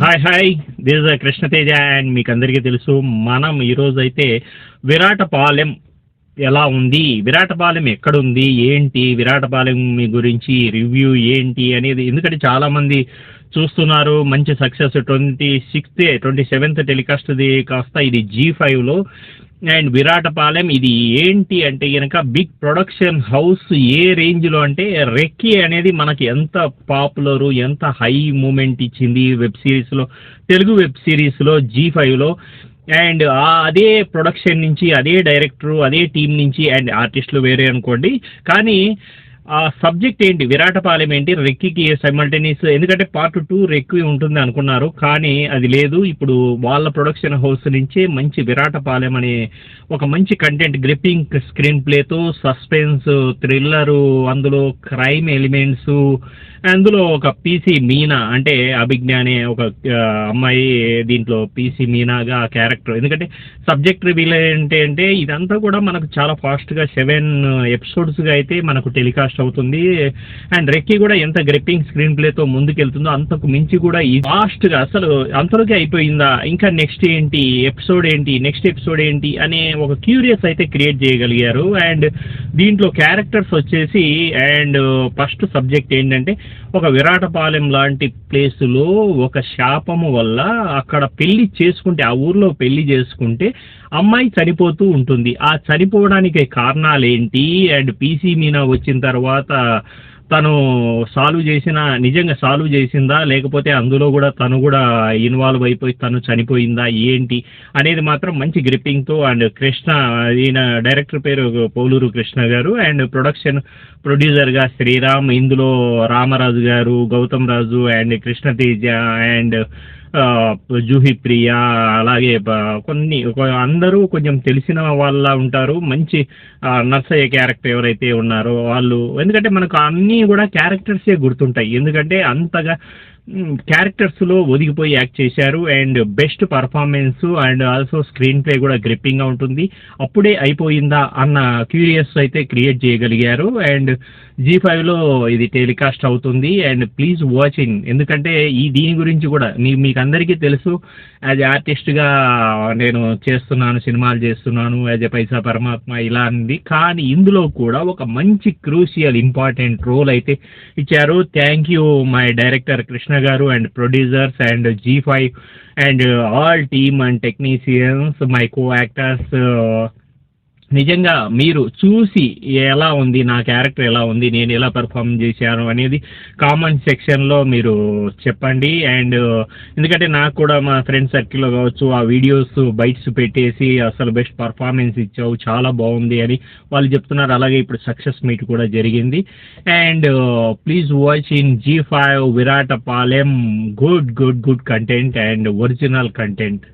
Hi hi this Krishnateja and మీకు అందరికీ తెలుసు మనం ఈరోజు అయితే విరాటపాలెం ఎలా ఉంది విరాటపాలెం ఎక్కడుంది ఏంటి విరాటపాలెం మీ గురించి రివ్యూ ఏంటి అనేది ఎందుకంటే చాలామంది చూస్తున్నారు మంచి success twenty sixth twenty seventh టెలికాస్ట్ది కాస్త ఇది జీ ఫైవ్లో అండ్ విరాటపాలెం ఇది ఏంటి అంటే కనుక బిగ్ ప్రొడక్షన్ హౌస్ ఏ రేంజ్లో అంటే రెక్కీ అనేది మనకి ఎంత పాపులరు ఎంత హై మూమెంట్ ఇచ్చింది వెబ్ సిరీస్లో తెలుగు వెబ్ సిరీస్లో జీ ఫైవ్లో. అండ్ అదే ప్రొడక్షన్ నుంచి అదే డైరెక్టరు అదే టీం నుంచి అండ్ ఆర్టిస్టులు వేరే అనుకోండి. కానీ ఆ సబ్జెక్ట్ ఏంటి? విరాటపాలెం ఏంటి? రెక్కికి సైమల్టేనియస్ ఎందుకంటే పార్ట్ టూ రెక్కి ఉంటుంది అనుకున్నారు. కానీ అది లేదు. ఇప్పుడు వాళ్ళ ప్రొడక్షన్ హౌస్ నుంచే మంచి విరాటపాలెం అనే ఒక మంచి కంటెంట్ గ్రిప్పింగ్ స్క్రీన్ ప్లేతో సస్పెన్స్ థ్రిల్లరు అందులో క్రైమ్ ఎలిమెంట్స్ అందులో ఒక పీసీ మీనా అంటే అభిజ్ఞ అనే ఒక అమ్మాయి దీంట్లో పీసీ మీనాగా క్యారెక్టర్ ఎందుకంటే సబ్జెక్ట్ రివీల్ ఏంటి అంటే ఇదంతా కూడా మనకు చాలా ఫాస్ట్గా సెవెన్ ఎపిసోడ్స్గా అయితే మనకు టెలికాస్ట్ అవుతుంది. అండ్ రెక్కి కూడా ఎంత గ్రిప్పింగ్ స్క్రీన్ ప్లేతో ముందుకెళ్తుందో అంతకు మించి కూడా ఈ ఫాస్ట్గా అసలు అంతలోకి అయిపోయిందా? ఇంకా నెక్స్ట్ ఏంటి? ఎపిసోడ్ ఏంటి? నెక్స్ట్ ఎపిసోడ్ ఏంటి? అనే ఒక క్యూరియస్ అయితే క్రియేట్ చేయగలిగారు. అండ్ దీంట్లో క్యారెక్టర్స్ వచ్చేసి అండ్ ఫస్ట్ సబ్జెక్ట్ ఏంటంటే ఒక విరాటపాలెం లాంటి ప్లేసులో ఒక శాపము వల్ల అక్కడ పెళ్ళి చేసుకుంటే ఆ ఊర్లో పెళ్ళి చేసుకుంటే అమ్మాయి చనిపోతూ ఉంటుంది. ఆ చనిపోవడానికి కారణాలు ఏంటి అండ్ పీసీ మీనా వచ్చిన తర్వాత తర్వాత తను సాల్వ్ చేసిన నిజంగా సాల్వ్ చేసిందా? లేకపోతే అందులో కూడా తను కూడా ఇన్వాల్వ్ అయిపోయి తను చనిపోయిందా? ఏంటి? అనేది మాత్రం మంచి గ్రిప్పింగ్తో అండ్ కృష్ణ ఈయన డైరెక్టర్ పేరు పోలూరు కృష్ణ గారు అండ్ ప్రొడక్షన్ ప్రొడ్యూసర్గా శ్రీరామ్ ఇందులో రామరాజు గారు గౌతమ్ రాజు అండ్ కృష్ణ తేజ అండ్ జూహి ప్రియ అలాగే కొన్ని అందరూ కొంచెం తెలిసిన వాళ్ళ ఉంటారు. మంచి నర్సయ్య క్యారెక్టర్ ఎవరైతే ఉన్నారో వాళ్ళు. ఎందుకంటే మనకు అన్నీ కూడా క్యారెక్టర్సే గుర్తుంటాయి. ఎందుకంటే అంతగా క్యారెక్టర్స్లో ఒదిగిపోయి యాక్ట్ చేశారు and best performance and also screenplay కూడా గ్రిప్పింగ్గా ఉంటుంది. అప్పుడే అయిపోయిందా అన్న క్యూరియస్ అయితే క్రియేట్ చేయగలిగారు అండ్ జీ ఫైవ్లో ఇది టెలికాస్ట్ అవుతుంది అండ్ ప్లీజ్ వాచింగ్ ఎందుకంటే ఈ దీని గురించి కూడా మీ మీకు అందరికీ తెలుసు యాజ్ ఆర్టిస్ట్గా నేను చేస్తున్నాను సినిమాలు చేస్తున్నాను యాజ్ ఎ పైసా పరమాత్మ ఇలా అంది. కానీ ఇందులో కూడా ఒక మంచి క్రూషియల్ ఇంపార్టెంట్ రోల్ అయితే ఇచ్చారు. Thank you my director Krishna And producers and G5 and uh, all team and technicians, my co-actors, uh, నిజంగా మీరు చూసి ఎలా ఉంది నా క్యారెక్టర్ ఎలా ఉంది నేను ఎలా పెర్ఫామ్ చేశాను అనేది కామెంట్ సెక్షన్లో మీరు చెప్పండి. అండ్ ఎందుకంటే నాకు కూడా మా ఫ్రెండ్ సర్కిల్లో కావచ్చు ఆ వీడియోస్ బైట్స్ పెట్టేసి అసలు బెస్ట్ పర్ఫార్మెన్స్ ఇచ్చావు చాలా బాగుంది అని వాళ్ళు చెప్తున్నారు. అలాగే ఇప్పుడు సక్సెస్ మీట్ కూడా జరిగింది. And please watch in Zee five Viratapalem good good good content and original content